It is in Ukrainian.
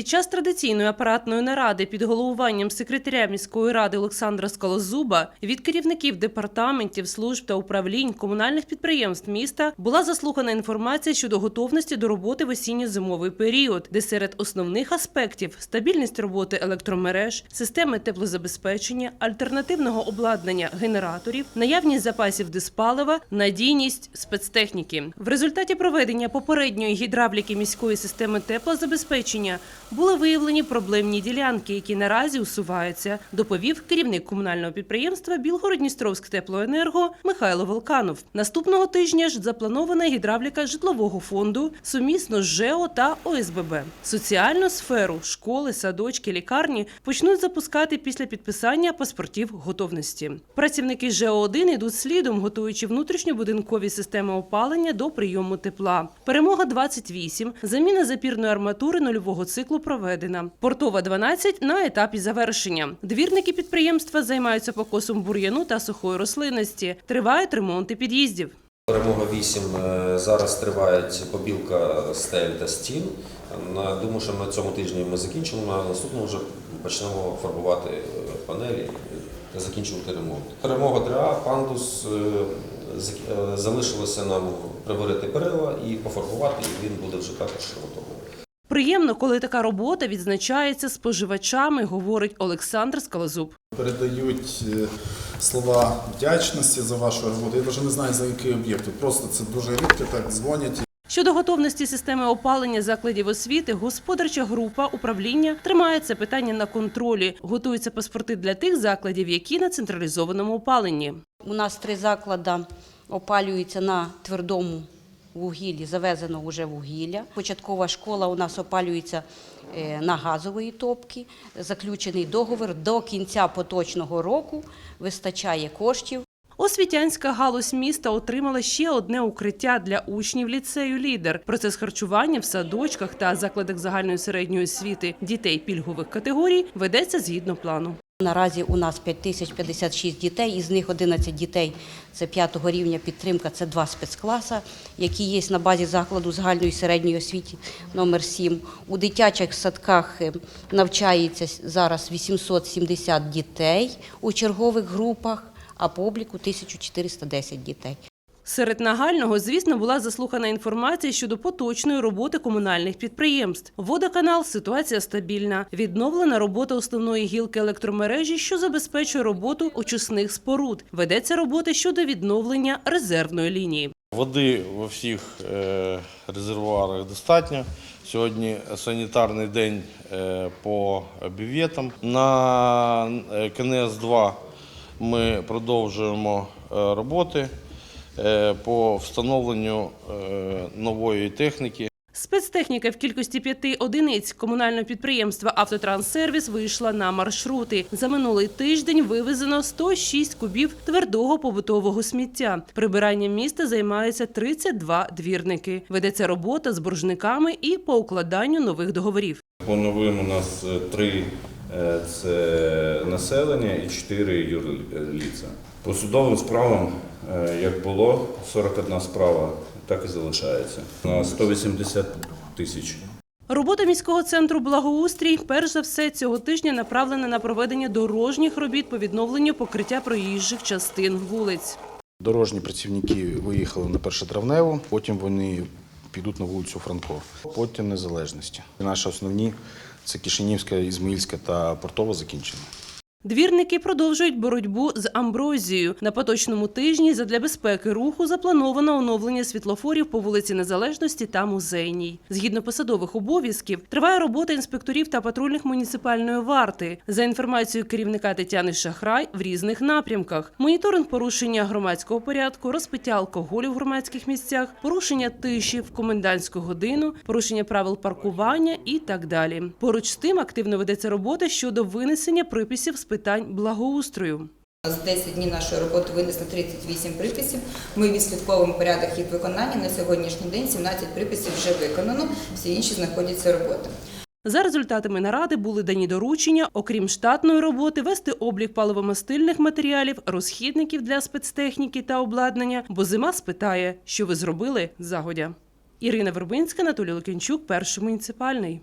Під час традиційної апаратної наради під головуванням секретаря міської ради Олександра Скалозуба від керівників департаментів, служб та управлінь комунальних підприємств міста була заслухана інформація щодо готовності до роботи в осінньо-зимовий період, де серед основних аспектів стабільність роботи електромереж, системи теплозабезпечення, альтернативного обладнання генераторів, наявність запасів диспалива, надійність спецтехніки. В результаті проведення попередньої гідравліки міської системи теплозабезпечення були виявлені проблемні ділянки, які наразі усуваються, доповів керівник комунального підприємства Білгород-Дністровськ теплоенерго Михайло Волканов. Наступного тижня ж запланована гідравліка житлового фонду сумісно з ЖЕО та ОСББ. Соціальну сферу школи, садочки, лікарні почнуть запускати після підписання паспортів готовності. Працівники ЖЕО 1 йдуть слідом, готуючи внутрішньобудинкові системи опалення до прийому тепла. Перемога 28 заміна запірної арматури нульового циклу проведена. Портова 12 на етапі завершення. Двірники підприємства займаються покосом бур'яну та сухої рослинності. Тривають ремонти під'їздів. Перемога 8 е, зараз триває побілка стель та стін. На- Думаю, що на цьому тижні ми закінчимо, на наступному вже почнемо фарбувати е, панелі та закінчувати ремонт. Перемога 3А, пандус е, е, залишилося нам приварити перила і пофарбувати, і він буде вже також готовий. Приємно, коли така робота відзначається споживачами, говорить Олександр Скалозуб. передають е, слова вдячності за вашу роботу. Я навіть не знаю за який об'єкт. Просто це дуже рідко так дзвонять. Щодо готовності системи опалення закладів освіти, господарча група управління тримає це питання на контролі. Готуються паспорти для тих закладів, які на централізованому опаленні. У нас три заклади опалюються на твердому вугіллі, завезено вже вугілля. Початкова школа у нас опалюється е, на газової топки. Заключений договір до кінця поточного року вистачає коштів. Освітянська галузь міста отримала ще одне укриття для учнів ліцею «Лідер». Процес харчування в садочках та закладах загальної середньої освіти дітей пільгових категорій ведеться згідно плану. Наразі у нас 5056 дітей, із них 11 дітей це п'ятого рівня підтримка, це два спецкласи, які є на базі закладу загальної середньої освіти номер 7. У дитячих садках е, навчається зараз 870 дітей у чергових групах, а по обліку 1410 дітей. Серед нагального, звісно, була заслухана інформація щодо поточної роботи комунальних підприємств. Водоканал ситуація стабільна. Відновлена робота основної гілки електромережі, що забезпечує роботу очисних споруд. Ведеться робота щодо відновлення резервної лінії. Води во всіх е, резервуарах достатньо. Сьогодні санітарний день е, по бюветам. На е, КНС-2 ми продовжуємо роботи по встановленню е, нової техніки. Спецтехніка в кількості п'яти одиниць комунального підприємства «Автотранссервіс» вийшла на маршрути. За минулий тиждень вивезено 106 кубів твердого побутового сміття. Прибиранням міста займаються 32 двірники. Ведеться робота з боржниками і по укладанню нових договорів. По новим у нас е, три е, це населення і чотири юрліця. По судовим справам, е, як було, 41 справа, так і залишається. На 180 тисяч. Робота міського центру благоустрій перш за все цього тижня направлена на проведення дорожніх робіт по відновленню покриття проїжджих частин вулиць. Дорожні працівники виїхали на першотравневу, потім вони підуть на вулицю Франко, потім Незалежності. Наші основні це Кишинівська, Ізмаїльська та Портова закінчені. Двірники продовжують боротьбу з амброзією. На поточному тижні задля безпеки руху заплановано оновлення світлофорів по вулиці Незалежності та Музейній. Згідно посадових обов'язків, триває робота інспекторів та патрульних муніципальної варти. За інформацією керівника Тетяни Шахрай в різних напрямках: моніторинг порушення громадського порядку, розпиття алкоголю в громадських місцях, порушення тиші в комендантську годину, порушення правил паркування і так далі. Поруч з тим активно ведеться робота щодо винесення приписів з питань благоустрою. За 10 днів нашої роботи винесли 38 приписів. Ми відслідковуємо порядок їх виконання. На сьогоднішній день 17 приписів вже виконано, всі інші знаходяться роботи. За результатами наради були дані доручення, окрім штатної роботи, вести облік паливомастильних матеріалів, розхідників для спецтехніки та обладнання, бо зима спитає, що ви зробили загодя. Ірина Вербинська, Анатолій Лукінчук, перший муніципальний.